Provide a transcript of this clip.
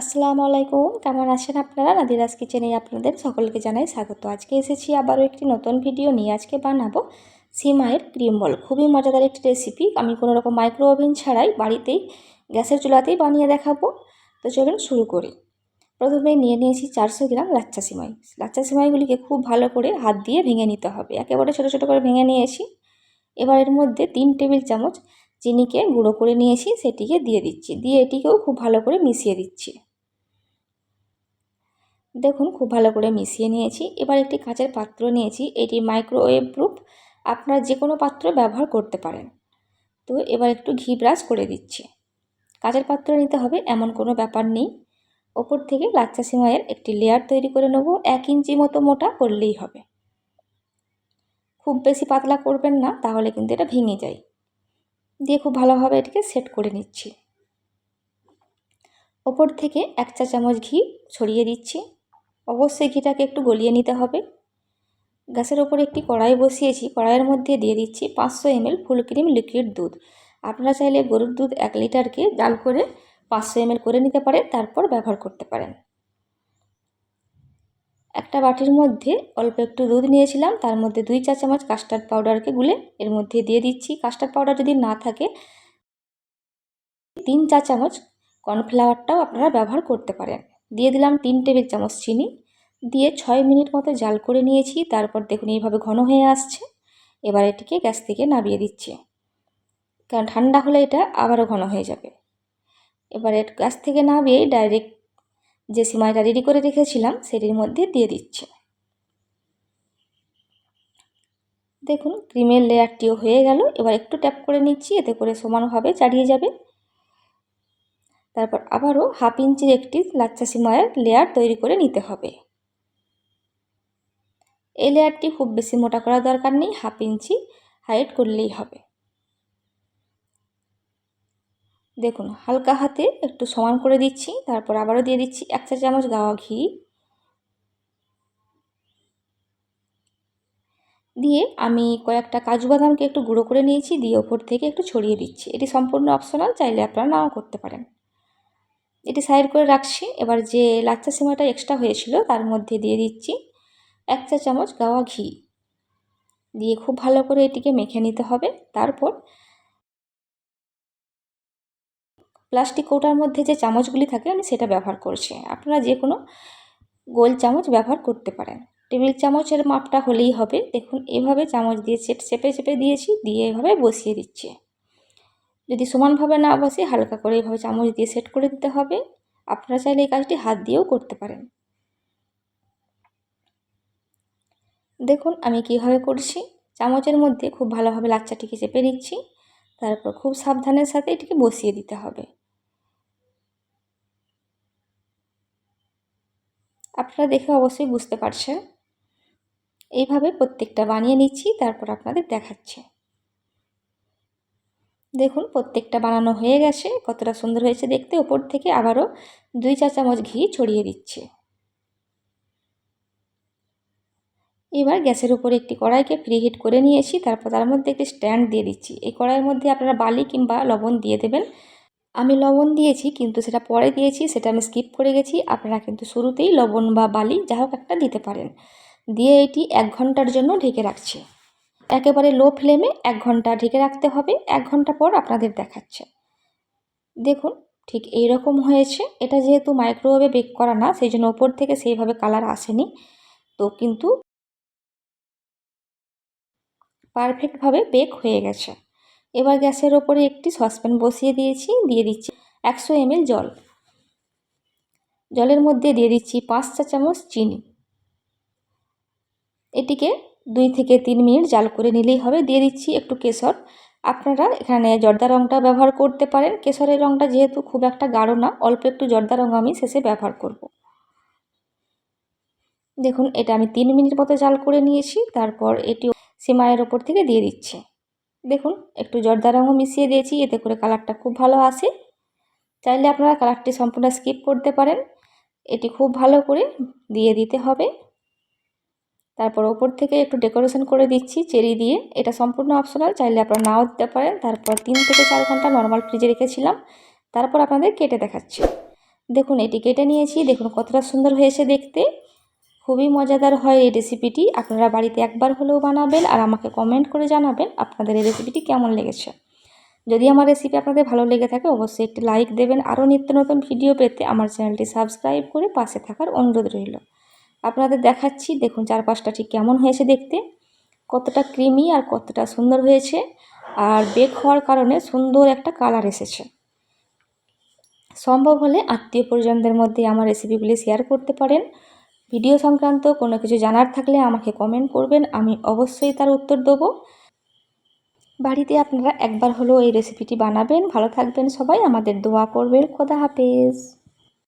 আসসালামু আলাইকুম। কেমন আছেন আপনারা? নাদিরাজ কিচেনে আপনাদের সকলকে জানাই স্বাগত। আজকে এসেছি আবারও একটি নতুন ভিডিও নিয়ে। আজকে বানাবো সিমাইয়ের ক্রিম বল। খুবই মজাদার একটি রেসিপি আমি কোনো রকম মাইক্রো ওভেন ছাড়াই বাড়িতেই, গ্যাসের চুলাতেই বানিয়ে দেখাবো। তো চলুন শুরু করি। প্রথমে নিয়ে নিয়েছি চারশো গ্রাম লাচ্চা সিমাই। লাচ্চা সিমাইগুলিকে খুব ভালো করে হাত দিয়ে ভেঙে নিতে হবে। একেবারে ছোটো ছোটো করে ভেঙে নিয়েছি। এবার এর মধ্যে তিন টেবিল চামচ চিনিকে গুঁড়ো করে নিয়েছি। সেটিকে দিয়ে দিচ্ছি। দিয়ে এটিকেও খুব ভালো করে মিশিয়ে দিচ্ছি। দেখুন, খুব ভালো করে মিশিয়ে নিয়েছি। এবার একটি কাঁচের পাত্র নিয়েছি, এটি মাইক্রোওয়েভ প্রুফ আপনারা যে কোনো পাত্র ব্যবহার করতে পারেন। তো এবার একটু ঘি ব্রাশ করে দিচ্ছি। কাঁচের পাত্র নিতে হবে, এমন কোনো ব্যাপার নেই। ওপর থেকে লাচ্চা সিমাইয়ের একটি লেয়ার তৈরি করে নেব, এক ইঞ্চি মতো মোটা করলেই হবে। খুব বেশি পাতলা করবেন না, তাহলে কিন্তু এটা ভেঙে যায়। দিয়ে খুব ভালোভাবে এটাকে সেট করে নিচ্ছি। ওপর থেকে এক চা চামচ ঘি ছড়িয়ে দিচ্ছি। অবশ্যই ঘিটাকে একটু গলিয়ে নিতে হবে। গ্যাসের ওপর একটি কড়াই বসিয়েছি। কড়াইয়ের মধ্যে দিয়ে দিচ্ছি পাঁচশো এমএল ফুল ক্রিম লিকুইড দুধ। আপনারা চাইলে গরুর দুধ এক লিটারকে জাল করে পাঁচশো এমএল করে নিতে পারেন, তারপর ব্যবহার করতে পারেন। একটা বাটির মধ্যে অল্প একটু দুধ নিয়েছিলাম, তার মধ্যে দুই চা চামচ কাস্টার্ড পাউডারকে গুলে এর মধ্যে দিয়ে দিচ্ছি। কাস্টার্ড পাউডার যদি না থাকে, তিন চা চামচ কর্নফ্লাওয়ারটাও আপনারা ব্যবহার করতে পারেন। দিয়ে দিলাম তিন টেবিল চামচ চিনি। দিয়ে ছয় মিনিট মতো জাল করে নিয়েছি। তারপর দেখুন এইভাবে ঘন হয়ে আসছে। এবার এটিকে গ্যাস থেকে নামিয়ে দিচ্ছি। কারণ ঠান্ডা হলে এটা আবারও ঘন হয়ে যাবে। এবার গ্যাস থেকে নামিয়ে ডাইরেক্ট যে সিমাইটা রেডি করে রেখেছিলাম, সেটির মধ্যে দিয়ে দিচ্ছে। দেখুন, ক্রিমের লেয়ারটিও হয়ে গেল। এবার একটু ট্যাপ করে নিচ্ছি। এতে করে সমানভাবে চাড়িয়ে যাবে। তারপর আবারও হাফ ইঞ্চির একটি লাচ্চা সিমাইয়ের লেয়ার তৈরি করে নিতে হবে। এই লেয়ারটি খুব বেশি মোটা করার দরকার নেই, হাফ ইঞ্চি হাইট করলেই হবে। দেখুন, হালকা হাতে একটু সমান করে দিচ্ছি, তারপর আবারও দিয়ে দিচ্ছি এক চা চামচ গাওয়া ঘি। দিয়ে আমি কয়েকটা কাজু বাদামকে একটু গুঁড়ো করে নিয়েছি, দিয়ে ওপর থেকে একটু ছড়িয়ে দিচ্ছি। এটি সম্পূর্ণ অপশনাল চাইলে আপনারা নাও করতে পারেন। এটি সাইড করে রাখছি। এবার যে লাচ্চা সিমাটা এক্সট্রা হয়েছিল, তার মধ্যে দিয়ে দিচ্ছি এক চা চামচ গাওয়া ঘি। দিয়ে খুব ভালো করে এটিকে মেখে নিতে হবে। তারপর প্লাস্টিক কৌটার মধ্যে যে চামচগুলি থাকে, আমি সেটা ব্যবহার করছি। আপনারা যে কোনো গোল চামচ ব্যবহার করতে পারেন। টেবিল চামচের মাপটা হলেই হবে। দেখুন, এভাবে চামচ দিয়ে চেপে চেপে দিয়েছি, দিয়ে এভাবে বসিয়ে দিচ্ছি। যদি সমানভাবে না বসে, হালকা করে এভাবে চামচ দিয়ে সেট করে দিতে হবে। আপনারা চাইলে এই কাজটি হাত দিয়েও করতে পারেন। দেখুন, আমি কীভাবে করছি। চামচের মধ্যে খুব ভালোভাবে লাচ্চাটিকে চেপে নিচ্ছি। তারপর খুব সাবধানের সাথে এটিকে বসিয়ে দিতে হবে। আপনারা দেখে অবশ্যই বুঝতে পারছেন। এইভাবে প্রত্যেকটা বানিয়ে নিচ্ছি, তারপর আপনাদের দেখাচ্ছে। দেখুন, প্রত্যেকটা বানানো হয়ে গেছে, কতটা সুন্দর হয়েছে দেখতে। ওপর থেকে আবারও দুই চা চামচ ঘি ছড়িয়ে দিচ্ছে। এবার গ্যাসের উপরে একটি কড়াইকে ফ্রি হিট করে নিয়েছি, তারপর তার মধ্যে একটি স্ট্যান্ড দিয়ে দিচ্ছি। এই কড়াইয়ের মধ্যে আপনারা বালি কিংবা লবণ দিয়ে দেবেন। আমি লবণ দিয়েছি, কিন্তু সেটা পরে দিয়েছি, সেটা আমি স্কিপ করে গেছি। আপনারা কিন্তু শুরুতেই লবণ বা বালি যা একটা দিতে পারেন। দিয়ে এটি এক ঘণ্টার জন্য ঢেকে রাখছি। একেবারে লো ফ্লেমে এক ঘণ্টা ঢেকে রাখতে হবে। এক ঘণ্টা পর আপনাদের দেখাচ্ছে। দেখুন, ঠিক এই রকম হয়েছে। এটা যেহেতু মাইক্রোওয়েভে বেক করা না সেই জন্য ওপর থেকে সেইভাবে কালার আসেনি। তো কিন্তু পারফেক্টভাবে বেক হয়ে গেছে। এবার গ্যাসের ওপরে একটি সসপ্যান বসিয়ে দিয়েছি, দিয়ে দিচ্ছি একশো এমএল জল। জলের মধ্যে দিয়ে দিচ্ছি পাঁচ চা চামচ চিনি। এটিকে দুই থেকে তিন মিনিট জাল করে নিলেই হবে। দিয়ে দিচ্ছি একটু কেশর। আপনারা এখানে জর্দা রঙটা ব্যবহার করতে পারেন। কেশরের রঙটা যেহেতু খুব একটা গাঢ় না, অল্প একটু জর্দা রঙ আমি শেষে ব্যবহার করব। দেখুন, এটা আমি তিন মিনিট মতো জাল করে নিয়েছি। তারপর এটি সিমাইয়ের ওপর থেকে দিয়ে দিচ্ছি। দেখুন, একটু জর্দা রঙও মিশিয়ে দিয়েছি। এতে করে কালারটা খুব ভালো আসে। চাইলে আপনারা কালারটি সম্পূর্ণ স্কিপ করতে পারেন। এটি খুব ভালো করে দিয়ে দিতে হবে। তারপর ওপর থেকে একটু ডেকোরেশন করে দিচ্ছি, চেরি দিয়ে। এটা সম্পূর্ণ অপশনাল চাইলে আপনারা নাও দিতে পারেন। তারপর তিন থেকে চার ঘণ্টা নর্মাল ফ্রিজে রেখেছিলাম। তারপর আপনাদের কেটে দেখাচ্ছি। দেখুন, এটি কেটে নিয়েছি। দেখুন, কতটা সুন্দর হয়েছে দেখতে। খুবই মজাদার হয় এই রেসিপিটি আপনারা বাড়িতে একবার হলেও বানাবেন আর আমাকে কমেন্ট করে জানাবেন আপনাদের এই রেসিপিটি কেমন লেগেছে। যদি আমার রেসিপি আপনাদের ভালো লেগে থাকে, অবশ্যই একটি লাইক দেবেন। আরও নিত্য নতুন ভিডিও পেতে আমার চ্যানেলটি সাবস্ক্রাইব করে পাশে থাকার অনুরোধ রইল। আপনাদের দেখাচ্ছি, দেখুন চারপাশটা ঠিক কেমন হয়েছে দেখতে। কতটা ক্রিমি আর কতটা সুন্দর হয়েছে। আর বেক হওয়ার কারণে সুন্দর একটা কালার এসেছে। সম্ভব হলে আত্মীয় পরিজনদের মধ্যে আমার রেসিপিগুলি শেয়ার করতে পারেন। ভিডিও সংক্রান্ত কোনো কিছু জানার থাকলে আমাকে কমেন্ট করবেন, আমি অবশ্যই তার উত্তর দেবো। বাড়িতে আপনারা একবার হলেও এই রেসিপিটি বানাবেন। ভালো থাকবেন সবাই, আমাদের দোয়া করবেন। খোদা হাফেজ।